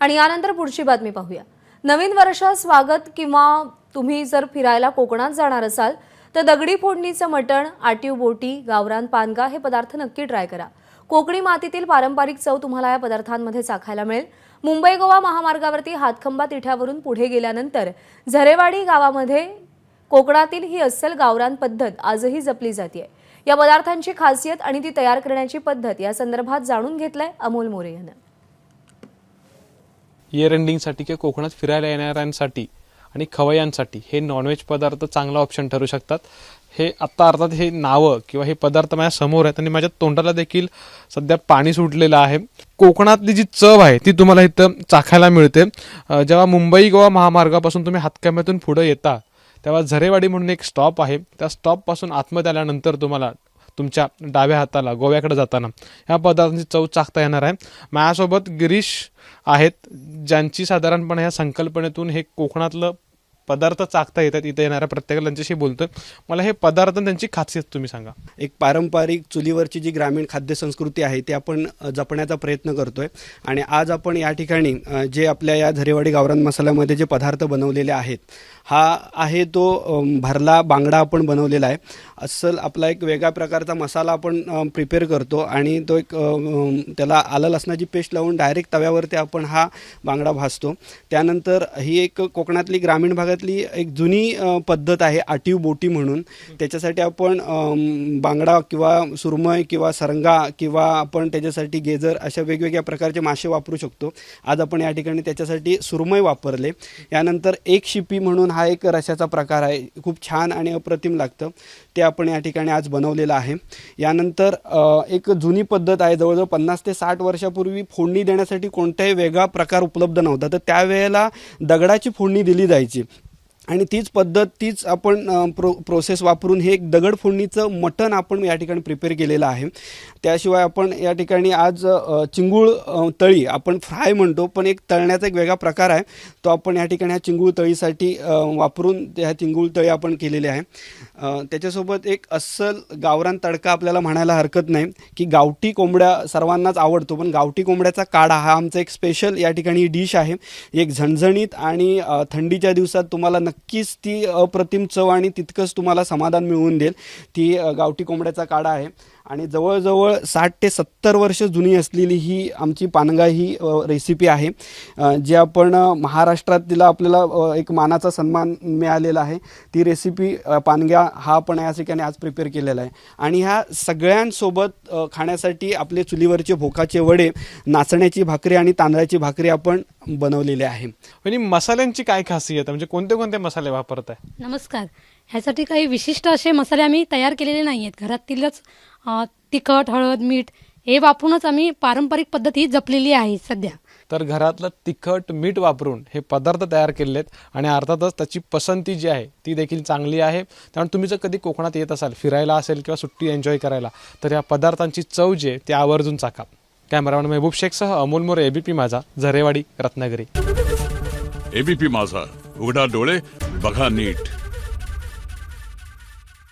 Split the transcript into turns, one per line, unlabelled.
आणि यानंतर पुढची बातमी पाहूया. नवीन वर्षात स्वागत किंवा तुम्ही जर फिरायला कोकणात जाणार असाल तर दगडी फोडणीचं मटण आटीव बोटी गावरान पानगा हे पदार्थ नक्की ट्राय करा. कोकणी मातीतील पारंपरिक चव तुम्हाला या पदार्थांमध्ये चाखायला मिळेल. मुंबई गोवा महामार्गावरती हातखंबा तिठ्यावरून पुढे गेल्यानंतर झरेवाडी गावामध्ये कोकणातील ही अस्सल गावरान पद्धत आजही जपली जाते या पदार्थांची खासियत आणि ती तयार करण्याची पद्धत या संदर्भात जाणून घेतलंय अमोल मोरे यानं.
इयर एंडिंगसाठी किंवा कोकणात फिरायला येणाऱ्यांसाठी आणि खवय्यांसाठी हे नॉनव्हेज पदार्थ चांगला ऑप्शन ठरू शकतात. हे आत्ता अर्थात हे नावं किंवा हे पदार्थ माझ्यासमोर आहेत आणि माझ्या तोंडाला देखील सध्या पाणी सुटलेलं आहे. कोकणातली जी चव आहे ती तुम्हाला इथं चाखायला मिळते. जेव्हा मुंबई गोवा महामार्गापासून तुम्ही हातकाम्यातून पुढं येता तेव्हा झरेवाडी म्हणून एक स्टॉप आहे. त्या स्टॉपपासून आतमध्ये आल्यानंतर तुम्हाला तुमच्या डाव्या हाताला गोव्याकडे जाताना. ह्या पदार्थांची चव चाखता येणार आहे. माझ्यासोबत गिरीश आहेत ज्यांची साधारणपणे ह्या संकल्पनेतून हे कोकणातलं पदार्थ चाखता येतात इथे येणाऱ्या प्रत्येकाला त्यांच्याशी बोलतोय. मला हे पदार्थ त्यांची खासियत तुम्ही सांगा.
एक पारंपरिक चुलीवरची जी ग्रामीण खाद्यसंस्कृती आहे ती आपण जपण्याचा प्रयत्न करतोय. आणि आज आपण या ठिकाणी जे आपल्या या झरेवाडी गावरान मसाल्यामध्ये जे पदार्थ बनवलेले आहेत हा आहे तो भरला बांगडा आपण बनवलेला आहे. अस्सल आपला एक वेगळ्या प्रकारचा मसाला आपण प्रिपेअर करतो आणि तो एक त्याला आलं लसणाची पेस्ट लावून डायरेक्ट तव्यावरती आपण हा बांगडा भाजतो. त्यानंतर ही एक कोकणातली ग्रामीण भागात भागातली एक जुनी पद्धत आहे आटीव बोटी म्हणून. त्याच्यासाठी आपण बांगडा किंवा सुरमय किंवा सरंगा किंवा आपण त्याच्यासाठी गेजर अशा वेगवेगळ्या प्रकारचे मासे वापरू शकतो. आज आपण या ठिकाणी त्याच्यासाठी सुरमय वापरले. यानंतर एक शिपी म्हणून हा एक रशाचा प्रकार आहे. खूप छान आणि अप्रतिम लागतं. ते आपण या ठिकाणी आज बनवलेलं आहे. यानंतर एक जुनी पद्धत आहे. जवळजवळ पन्नास ते साठ वर्षापूर्वी फोडणी देण्यासाठी कोणताही वेगळा प्रकार उपलब्ध नव्हता. तर त्यावेळेला दगडाची फोडणी दिली जायची. आणि तीच पद्धत तीच आपण प्रो प्रोसेस वापरून हे एक दगड फोडणीचं मटण आपण या ठिकाणी प्रिपेअर केलेलं आहे. त्याशिवाय आपण या ठिकाणी आज चिंगूळ तळी आपण फ्राय म्हणतो पण एक तळण्याचा एक वेगळा प्रकार आहे. तो आपण या ठिकाणी ह्या चिंगूळ तळीसाठी वापरून ह्या चिंगूळ तळी आपण केलेले आहे. त्याच्यासोबत एक अस्सल गावरान तडका आपल्याला म्हणायला हरकत नाही की गावठी कोंबड्या सर्वांनाच आवडतो पण गावठी कोंबड्याचा काढा हा आमचा एक स्पेशल या ठिकाणी डिश आहे. एक झणझणीत आणि थंडीच्या दिवसात तुम्हाला नक्कीच ती अप्रतिम चव आणि तितकंच तुम्हाला समाधान मिळवून देईल. ती गावठी कोंबड्याचा काढा आहे. आणि जवळजवळ साठ ते सत्तर वर्ष जुनी असलेली ही आमची पानगा ही रेसिपी आहे. जी आपण महाराष्ट्रात तिला आपल्याला एक मानाचा सन्मान मिळालेला आहे. ती रेसिपी पानग्या हा आपण या ठिकाणी आज प्रिपेअर केलेला आहे. आणि ह्या सगळ्यांसोबत खाण्यासाठी आपले चुलीवरचे भोकाचे वडे नाचण्याची भाकरी आणि तांदळाची भाकरी आपण बनवलेले आहे.
आणि मसाल्यांची काय खासियत? आहे म्हणजे कोणते कोणते मसाले वापरताय?
नमस्कार. ह्यासाठी काही विशिष्ट असे मसाले आम्ही तयार केलेले नाही आहेत घरातीलच अ, तिखट हळद मीठ हे वापरूनच आम्ही पारंपरिक पद्धती जपलेली आहे सध्या.
तर घरातलं तिखट मीठ वापरून हे पदार्थ तयार केलेले आहेत आणि अर्थातच त्याची पसंती जी आहे ती देखील चांगली आहे. त्यामुळे तुम्ही जर कधी कोकणात येत असाल फिरायला असेल किंवा सुट्टी एन्जॉय करायला तर या पदार्थांची चव जी आहे ती आवर्जून चाका कॅमेरामॅन महबूब शेखसह अमोल मोरे एबीपी माझा झरेवाडी रत्नागिरी.
एबीपी माझा. उघडा डोळे बघा नीट.